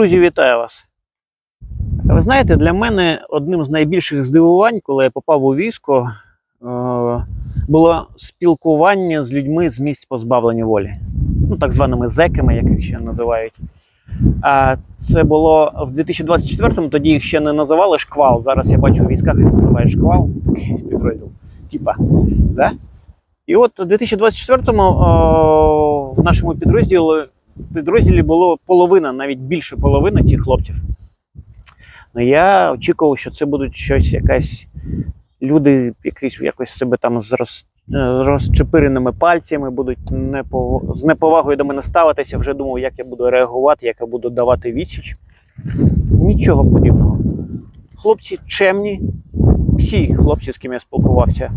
Друзі, вітаю вас. Ви знаєте, для мене одним з найбільших здивувань, коли я попав у військо, е, було спілкування з людьми з місць позбавлення волі, ну так званими зеками, як їх ще називають. А це було в 2024-му, тоді їх ще не називали шквал. Зараз я бачу у військах їх називають шквал. Типа. Да? І от у 2024-му о, в нашому підрозділі, підрозділі було половина, навіть більше половини тих хлопців. Ну, я очікував, що це будуть щось, якась люди, якісь якось себе там з роз, е, розчепиреними пальцями будуть непов... з неповагою до мене ставитися. Вже думав, як я буду реагувати, як я буду давати відсіч. Нічого подібного. Хлопці чемні, всі хлопці, з ким я спілкувався,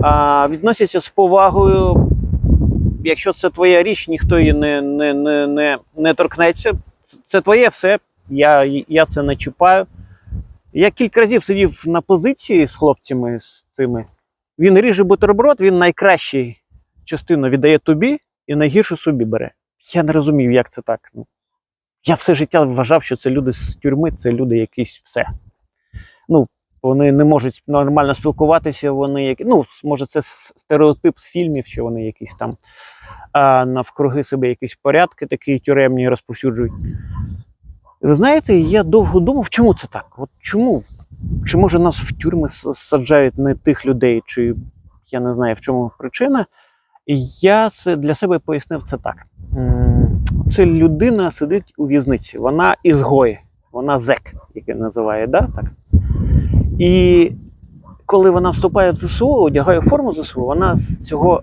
а, відносяться з повагою. Якщо це твоя річ, ніхто її не, не, не, не, не торкнеться. Це- твоє все. Я, я це не чіпаю. Я кілька разів сидів на позиції з хлопцями з цими. Він ріже бутерброд, він найкращий частину віддає тобі і найгіршу собі бере. Я не розумів, як це так. Ну, я все життя вважав, що це люди з тюрми, це люди якісь все. Ну, вони не можуть нормально спілкуватися, вони які. Ну, може, це стереотип з фільмів, що вони якісь там а, навкруги себе якісь порядки такі тюремні розповсюджують. Ви знаєте, я довго думав, чому це так? От чому? Чи може нас в тюрми саджають не тих людей, чи я не знаю, в чому причина. І я це для себе пояснив це так. Це людина сидить у в'язниці, вона ізгой, вона зек, який називає, да? так? І коли вона вступає в ЗСУ, одягає форму ЗСУ, вона з цього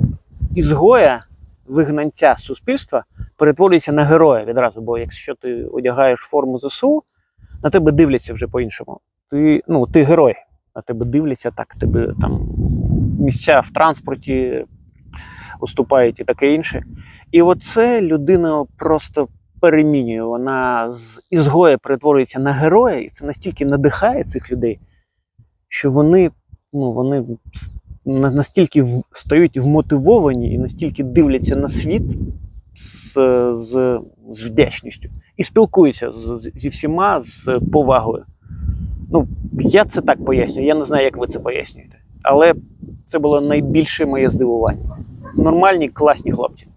ізгоя, вигнанця з суспільства, перетворюється на героя відразу. Бо якщо ти одягаєш форму ЗСУ, на тебе дивляться вже по-іншому. Ти, ну, ти герой, на тебе дивляться так, тебе там місця в транспорті уступають і таке інше. І оце людина просто перемінює. Вона з ізгоя перетворюється на героя, і це настільки надихає цих людей, що вони, ну, вони настільки стають вмотивовані і настільки дивляться на світ з, з, з вдячністю і спілкуються з- зі всіма з повагою. Ну, я це так пояснюю, я не знаю, як ви це пояснюєте. Але це було найбільше моє здивування. Нормальні, класні хлопці.